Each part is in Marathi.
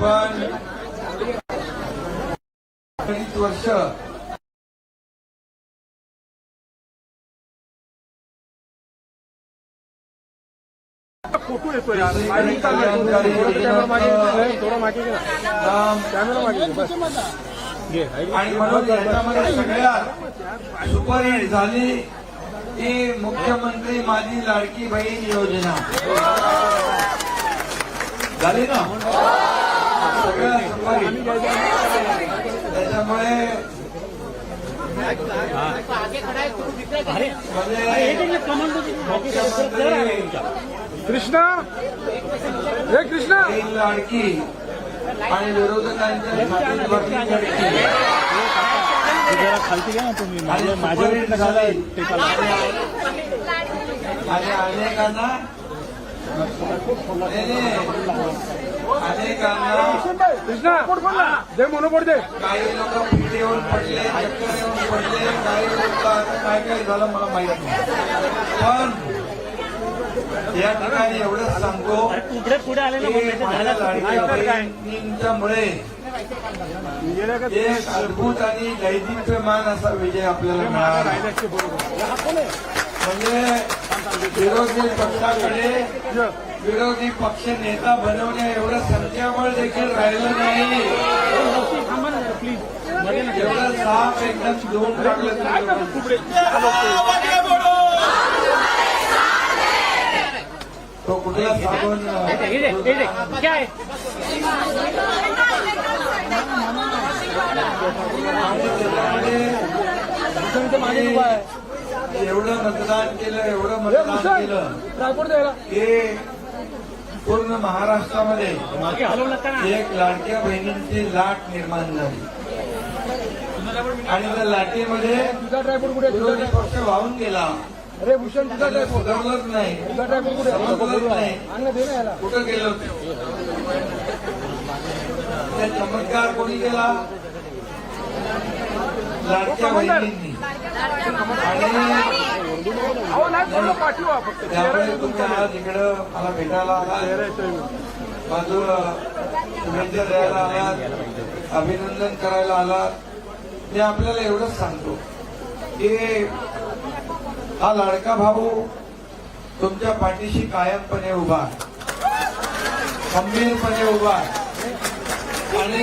आपण अडीच वर्ष फोटो येतोय आणि म्हणून याच्यामध्ये सगळ्यात सुपरहिट झाली ती मुख्यमंत्री माझी लाडकी बहीण योजना. झाली ना? त्याच्यामुळे मुख्यमंत्री कृष्णा हे कृष्णा लाडकी आणि विरोधकांच्या खालती घ्या ना तुम्ही माझ्या. टेकाला आणि अनेकांना. अनेकांना कृष्णा पोट खोल ना दे मोनोपोट दे काही लोक पीठ येऊन पडले चक्कर येऊन पडले काही लोक काय? काय झालं मला माहीत नाही पण या ठिकाणी एवढंच सांगतो पुढे पुढे आले ना एक अद्भुत आणि दैदिप्यमान असा विजय आपल्याला मिळाला म्हणजे विरोधी पक्षाकडे विरोधी पक्ष नेता बनवण्या एवढं संख्याबळ देखील राहिलं नाही. एवढं साफ एकदम दोन टाकलं तो कुठला साबण? एवढं मतदान केलं एवढं मतदान केलं. हे पूर्ण महाराष्ट्रामध्ये एक लाडक्या बहिणींची लाट निर्माण झाली. आणि त्या लाटेमध्ये? विरोधी पक्ष वाहून गेला. अरे भूषण तुझा सुधारलंच नाही? समजलंच नाही. कुठं गेलो? त्या चमत्कार कोणी केला? लाडक्या बहिणींनी. आणि त्यामुळे तुम्ही आज इकडं मला भेटायला आलात माझं शुभेच्छा द्यायला आलात अभिनंदन करायला आलात मी आपल्याला एवढंच सांगतो की हा लाडका भाऊ तुमच्या पाठीशी कायमपणे उभा खंबीरपणे उभा आणि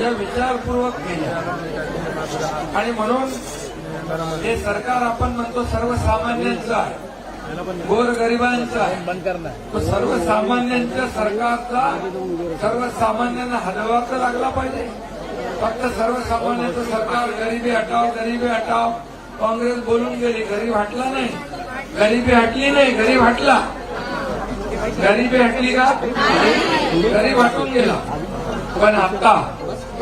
या विचारपूर्वक केल्या आणि म्हणून हे सरकार आपण म्हणतो सर्वसामान्यांचं आहे. गोरगरिबांचं आहे. करणार तो सर्वसामान्यांच्या सरकारचा सर्वसामान्यांना हातभार तर लागला पाहिजे. फक्त सर्वसामान्यांचं सरकार गरिबी हटाव गरिबी हटाव काँग्रेस बोलून गेली गरीब हटला नाही. गरिबी हटली नाही गरीब हटला. गरिबी हटली का? गरीब हटून गेला. पण आता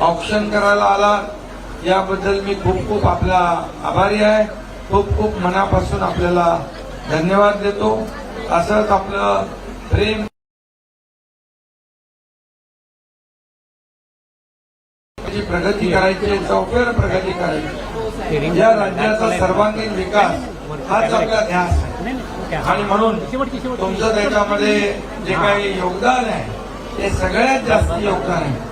ऑप्शन करायला आला. याबद्दल मी खूप खूप आपला आभारी आहे. खूप खूप मनापासून आपल्याला धन्यवाद देतो. असंच आपलं प्रेम जी प्रगती करायची चौफेर प्रगती करायची या राज्याचा सर्वांगीण विकास हाच आपला ध्यास आहे. आणि म्हणून तुमचं त्याच्यामध्ये जे काही योगदान आहे ते सगळ्यात जास्त योगदान आहे.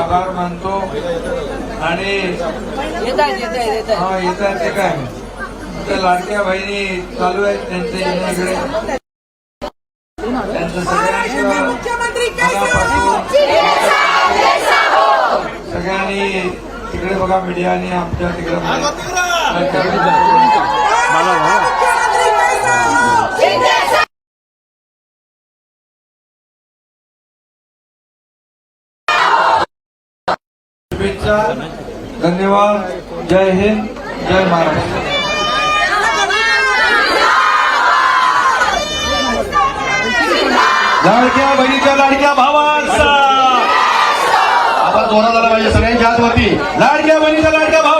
आभार मानतो. आणि हा येत आहे ते काय? त्या लाडक्या बहिणी चालू आहेत त्यांच्या येण्याकडे त्यांचं सगळ्यांचं सगळ्यांनी तिकडे बघा मीडियाने आमच्या तिकडे! शुभेच्छा धन्यवाद. जय हिंद जय महाराष्ट्र. लाडक्या बहिणीच्या लाडक्या भावांचा. आता दोन झाला पाहिजे सगळ्यांच्या हातवरती. लाडक्या बहिणीच्या लाडक्या भावा.